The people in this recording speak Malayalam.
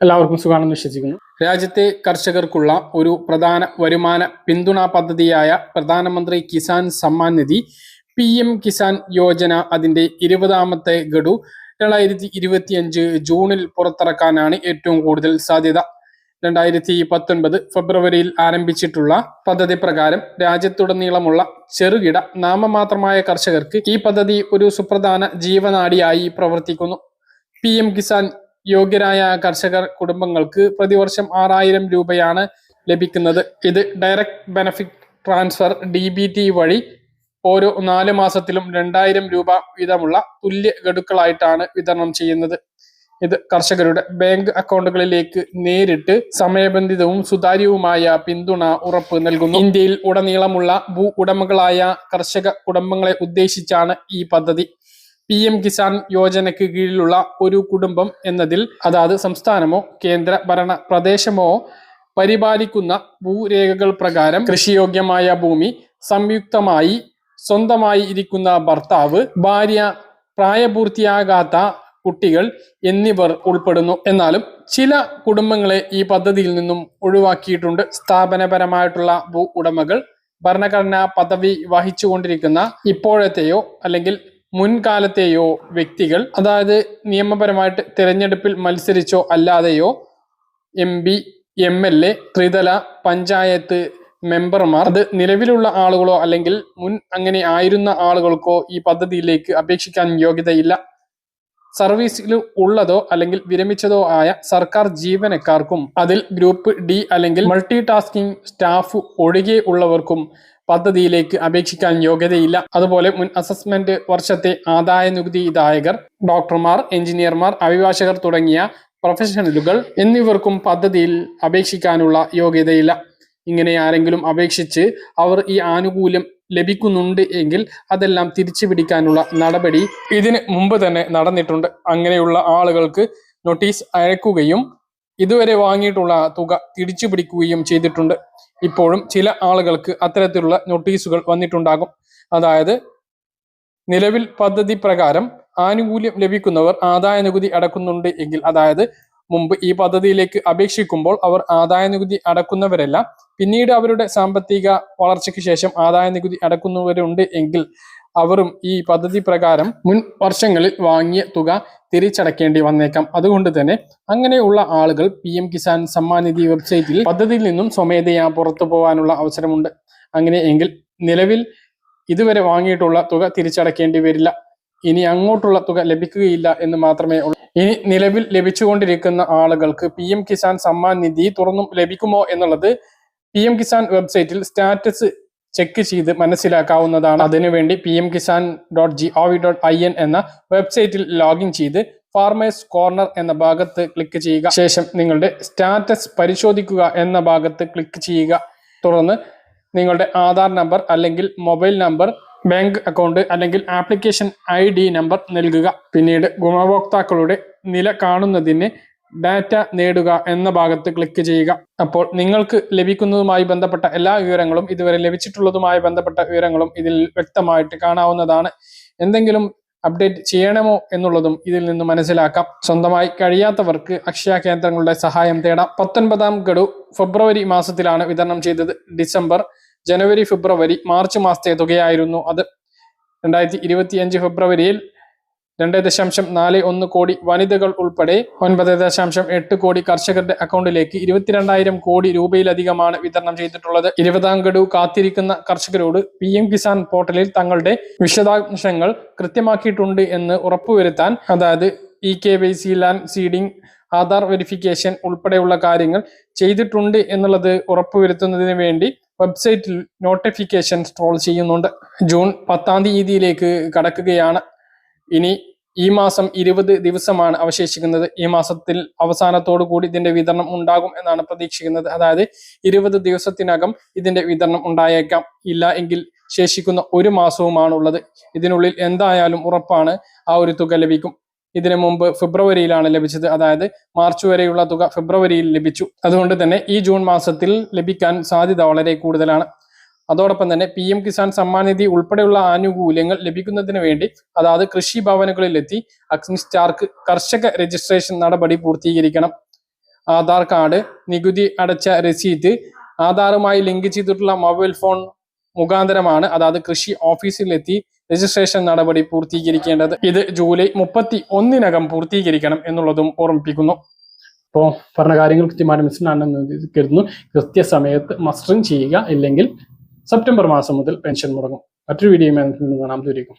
എല്ലാവർക്കും സുഖമാണെന്ന് വിശ്വസിക്കുന്നു. രാജ്യത്തെ കർഷകർക്കുള്ള ഒരു പ്രധാന വരുമാന പിന്തുണാ പദ്ധതിയായ പ്രധാനമന്ത്രി കിസാൻ സമ്മാൻ നിധി പി എം കിസാൻ യോജന അതിന്റെ ഇരുപതാമത്തെ ഗഡു രണ്ടായിരത്തി ഇരുപത്തിയഞ്ച് ജൂണിൽ പുറത്തിറക്കാനാണ് ഏറ്റവും കൂടുതൽ സാധ്യത. രണ്ടായിരത്തി പത്തൊൻപത് ഫെബ്രുവരിയിൽ ആരംഭിച്ചിട്ടുള്ള പദ്ധതി പ്രകാരം രാജ്യത്തുടനീളമുള്ള ചെറുകിട നാമമാത്രമായ കർഷകർക്ക് ഈ പദ്ധതി ഒരു സുപ്രധാന ജീവനാടിയായി പ്രവർത്തിക്കുന്നു. പി എം കിസാൻ യോഗ്യരായ കർഷകർ കുടുംബങ്ങൾക്ക് പ്രതിവർഷം ആറായിരം രൂപയാണ് ലഭിക്കുന്നത്. ഇത് direct benefit transfer D B T വഴി ഓരോ നാല് മാസത്തിലും രണ്ടായിരം രൂപ വീതമുള്ള തുല്യ ഗഡുക്കളായിട്ടാണ് വിതരണം ചെയ്യുന്നത്. ഇത് കർഷകരുടെ ബാങ്ക് അക്കൗണ്ടുകളിലേക്ക് നേരിട്ട് സമയബന്ധിതവും സുതാര്യവുമായ പിന്തുണ ഉറപ്പ് നൽകുന്നു. ഇന്ത്യയിൽ ഉടനീളമുള്ള ഭൂ ഉടമകളായ കർഷക കുടുംബങ്ങളെ ഉദ്ദേശിച്ചാണ് ഈ പദ്ധതി. പി എം കിസാൻ യോജനയ്ക്ക് കീഴിലുള്ള ഒരു കുടുംബം എന്നതിൽ അതാത് സംസ്ഥാനമോ കേന്ദ്ര ഭരണ പ്രദേശമോ പരിപാലിക്കുന്ന ഭൂരേഖകൾ പ്രകാരം കൃഷിയോഗ്യമായ ഭൂമി സംയുക്തമായി സ്വന്തമായി ഇരിക്കുന്ന ഭർത്താവ് ഭാര്യ പ്രായപൂർത്തിയാകാത്ത കുട്ടികൾ എന്നിവർ ഉൾപ്പെടുന്നു. എന്നാലും ചില കുടുംബങ്ങളെ ഈ പദ്ധതിയിൽ നിന്നും ഒഴിവാക്കിയിട്ടുണ്ട്. സ്ഥാപനപരമായിട്ടുള്ള ഭൂ ഉടമകൾ ഭരണഘടനാ പദവി വഹിച്ചുകൊണ്ടിരിക്കുന്ന ഇപ്പോഴത്തെയോ അല്ലെങ്കിൽ മുൻകാലത്തെയോ വ്യക്തികൾ അതായത് നിയമപരമായിട്ട് തിരഞ്ഞെടുപ്പിൽ മത്സരിച്ചോ അല്ലാതെയോ M P M L A ത്രിതല പഞ്ചായത്ത് മെമ്പർമാർ അത് നിലവിലുള്ള ആളുകളോ അല്ലെങ്കിൽ മുൻ അങ്ങനെ ആയിരുന്ന ആളുകൾക്കോ ഈ പദ്ധതിയിലേക്ക് അപേക്ഷിക്കാൻ യോഗ്യതയില്ല. സർവീസിൽ ഉള്ളതോ അല്ലെങ്കിൽ വിരമിച്ചതോ ആയ സർക്കാർ ജീവനക്കാർക്കും അതിൽ ഗ്രൂപ്പ് ഡി അല്ലെങ്കിൽ മൾട്ടി ടാസ്കിംഗ് സ്റ്റാഫ് ഒഴികെ ഉള്ളവർക്കും പദ്ധതിയിലേക്ക് അപേക്ഷിക്കാൻ യോഗ്യതയില്ല. അതുപോലെ മുൻ അസസ്മെന്റ് വർഷത്തെ ആദായ നികുതി നികുതിദായകർ ഡോക്ടർമാർ എഞ്ചിനീയർമാർ അഭിഭാഷകർ തുടങ്ങിയ പ്രൊഫഷണലുകൾ എന്നിവർക്കും പദ്ധതിയിൽ അപേക്ഷിക്കാനുള്ള യോഗ്യതയില്ല. ഇങ്ങനെ ആരെങ്കിലും അപേക്ഷിച്ച് അവർ ഈ ആനുകൂല്യം ലഭിക്കുന്നുണ്ട് എങ്കിൽ അതെല്ലാം തിരിച്ചു പിടിക്കാനുള്ള നടപടി ഇതിന് മുമ്പ് തന്നെ നടന്നിട്ടുണ്ട്. അങ്ങനെയുള്ള ആളുകൾക്ക് നോട്ടീസ് അയക്കുകയും ഇതുവരെ വാങ്ങിയിട്ടുള്ള തുക തിരിച്ചു പിടിക്കുകയും ചെയ്തിട്ടുണ്ട്. ഇപ്പോഴും ചില ആളുകൾക്ക് അത്തരത്തിലുള്ള നോട്ടീസുകൾ വന്നിട്ടുണ്ടാകും. അതായത് നിലവിൽ പദ്ധതി പ്രകാരം ആനുകൂല്യം ലഭിക്കുന്നവർ ആദായ നികുതി അടക്കുന്നുണ്ട് എങ്കിൽ അതായത് മുമ്പ് ഈ പദ്ധതിയിലേക്ക് അപേക്ഷിക്കുമ്പോൾ അവർ ആദായ നികുതി അടക്കുന്നവരല്ല. പിന്നീട് അവരുടെ സാമ്പത്തിക വളർച്ചയ്ക്ക് ശേഷം ആദായ നികുതി അടക്കുന്നവരുണ്ട് എങ്കിൽ അവരും ഈ പദ്ധതി പ്രകാരം മുൻ വർഷങ്ങളിൽ വാങ്ങിയ തുക തിരിച്ചടക്കേണ്ടി വന്നേക്കാം. അതുകൊണ്ട് തന്നെ അങ്ങനെയുള്ള ആളുകൾ പി എം കിസാൻ സമ്മാൻ നിധി വെബ്സൈറ്റിൽ പദ്ധതിയിൽ നിന്നും സ്വമേധയാ പുറത്തു പോകാനുള്ള അവസരമുണ്ട്. അങ്ങനെയെങ്കിൽ നിലവിൽ ഇതുവരെ വാങ്ങിയിട്ടുള്ള തുക തിരിച്ചടക്കേണ്ടി വരില്ല. ഇനി അങ്ങോട്ടുള്ള തുക ലഭിക്കുകയില്ല എന്ന് മാത്രമേ ഇനി നിലവിൽ ലഭിച്ചുകൊണ്ടിരിക്കുന്ന ആളുകൾക്ക് പി എം കിസാൻ സമ്മാൻ നിധി തുറന്നും ലഭിക്കുമോ എന്നുള്ളത് പി എം കിസാൻ വെബ്സൈറ്റിൽ സ്റ്റാറ്റസ് ചെക്ക് ചെയ്ത് മനസ്സിലാക്കാവുന്നതാണ്. അതിനുവേണ്ടി P M Kisan dot G O V dot I N എന്ന വെബ്സൈറ്റിൽ ലോഗിൻ ചെയ്ത് ഫാർമേഴ്സ് കോർണർ എന്ന ഭാഗത്ത് ക്ലിക്ക് ചെയ്യുക. ശേഷം നിങ്ങളുടെ സ്റ്റാറ്റസ് പരിശോധിക്കുക എന്ന ഭാഗത്ത് ക്ലിക്ക് ചെയ്യുക. തുടർന്ന് നിങ്ങളുടെ ആധാർ നമ്പർ അല്ലെങ്കിൽ മൊബൈൽ നമ്പർ ബാങ്ക് അക്കൗണ്ട് അല്ലെങ്കിൽ ആപ്ലിക്കേഷൻ ഐ ഡി നമ്പർ നൽകുക. പിന്നീട് ഗുണഭോക്താക്കളുടെ നില കാണുന്നതിന് ഡാറ്റ നേടുക എന്ന ഭാഗത്ത് ക്ലിക്ക് ചെയ്യുക. അപ്പോൾ നിങ്ങൾക്ക് ലഭിക്കുന്നതുമായി ബന്ധപ്പെട്ട എല്ലാ വിവരങ്ങളും ഇതുവരെ ലഭിച്ചിട്ടുള്ളതുമായി ബന്ധപ്പെട്ട വിവരങ്ങളും ഇതിൽ വ്യക്തമായിട്ട് കാണാവുന്നതാണ്. എന്തെങ്കിലും അപ്ഡേറ്റ് ചെയ്യണമോ എന്നുള്ളതും ഇതിൽ നിന്ന് മനസ്സിലാക്കാം. സ്വന്തമായി കഴിയാത്തവർക്ക് അക്ഷയ കേന്ദ്രങ്ങളുടെ സഹായം തേടാം. പത്തൊൻപതാം ഗഡു ഫെബ്രുവരി മാസത്തിലാണ് വിതരണം ചെയ്തത്. ഡിസംബർ ജനുവരി ഫെബ്രുവരി മാർച്ച് മാസത്തെ തുകയായിരുന്നു അത്. രണ്ടായിരത്തി ഇരുപത്തിയഞ്ച് ഫെബ്രുവരിയിൽ രണ്ട് ദശാംശം നാല് ഒന്ന് കോടി വനിതകൾ ഉൾപ്പെടെ ഒൻപത് ദശാംശം എട്ട് കോടി കർഷകരുടെ അക്കൗണ്ടിലേക്ക് ഇരുപത്തിരണ്ടായിരം കോടി രൂപയിലധികമാണ് വിതരണം ചെയ്തിട്ടുള്ളത്. ഇരുപതാം ഗഡു കാത്തിരിക്കുന്ന കർഷകരോട് പി എം കിസാൻ പോർട്ടലിൽ തങ്ങളുടെ വിശദാംശങ്ങൾ കൃത്യമാക്കിയിട്ടുണ്ട് എന്ന് ഉറപ്പുവരുത്താൻ അതായത് E K Y C land seeding Aadhaar verification ഉൾപ്പെടെയുള്ള കാര്യങ്ങൾ ചെയ്തിട്ടുണ്ട് എന്നുള്ളത് ഉറപ്പുവരുത്തുന്നതിന് വേണ്ടി വെബ്സൈറ്റിൽ നോട്ടിഫിക്കേഷൻ സ്ട്രോൾ ചെയ്യുന്നുണ്ട്. ജൂൺ പത്താം തീയതിയിലേക്ക് കടക്കുകയാണ്. ഇനി ഈ മാസം ഇരുപത് ദിവസമാണ് അവശേഷിക്കുന്നത്. ഈ മാസത്തിൽ അവസാനത്തോടു കൂടി ഇതിന്റെ വിതരണം ഉണ്ടാകും എന്നാണ് പ്രതീക്ഷിക്കുന്നത്. അതായത് ഇരുപത് ദിവസത്തിനകം ഇതിന്റെ വിതരണം ഉണ്ടായേക്കാം. ഇല്ല എങ്കിൽ ശേഷിക്കുന്ന ഒരു മാസവുമാണുള്ളത്. ഇതിനുള്ളിൽ എന്തായാലും ഉറപ്പാണ് ആ ഒരു തുക ലഭിക്കും. ഇതിനു മുമ്പ് ഫെബ്രുവരിയിലാണ് ലഭിച്ചത്. അതായത് മാർച്ച് വരെയുള്ള തുക ഫെബ്രുവരിയിൽ ലഭിച്ചു. അതുകൊണ്ട് തന്നെ ഈ ജൂൺ മാസത്തിൽ ലഭിക്കാൻ സാധ്യത വളരെ കൂടുതലാണ്. അതോടൊപ്പം തന്നെ പി എം കിസാൻ സമ്മാൻ നിധി ഉൾപ്പെടെയുള്ള ആനുകൂല്യങ്ങൾ ലഭിക്കുന്നതിന് വേണ്ടി അതായത് കൃഷി ഭവനുകളിലെത്തി അഗ്നിസ്റ്റാർക്ക് കർഷക രജിസ്ട്രേഷൻ നടപടി പൂർത്തീകരിക്കണം. ആധാർ കാർഡ് നികുതി അടച്ച രസീത് ആധാറുമായി ലിങ്ക് ചെയ്തിട്ടുള്ള മൊബൈൽ ഫോൺ മുഖാന്തരമാണ് അതായത് കൃഷി ഓഫീസിലെത്തി രജിസ്ട്രേഷൻ നടപടി പൂർത്തീകരിക്കേണ്ടത്. ഇത് ജൂലൈ മുപ്പത്തി ഒന്നിനകം പൂർത്തീകരിക്കണം എന്നുള്ളതും ഓർമ്മിപ്പിക്കുന്നു. അപ്പോൾ പറഞ്ഞ കാര്യങ്ങൾ കൃത്യമായി മനസ്സിലാണെന്ന് കരുതുന്നു. കൃത്യസമയത്ത് മസ്റ്ററിങ് ചെയ്യുക ഇല്ലെങ്കിൽ സെപ്റ്റംബർ മാസം മുതൽ പെൻഷൻ മുടങ്ങും. മറ്റൊരു വീഡിയോ നമുക്ക് വീണ്ടും കാണാം. ദൂരേക്കും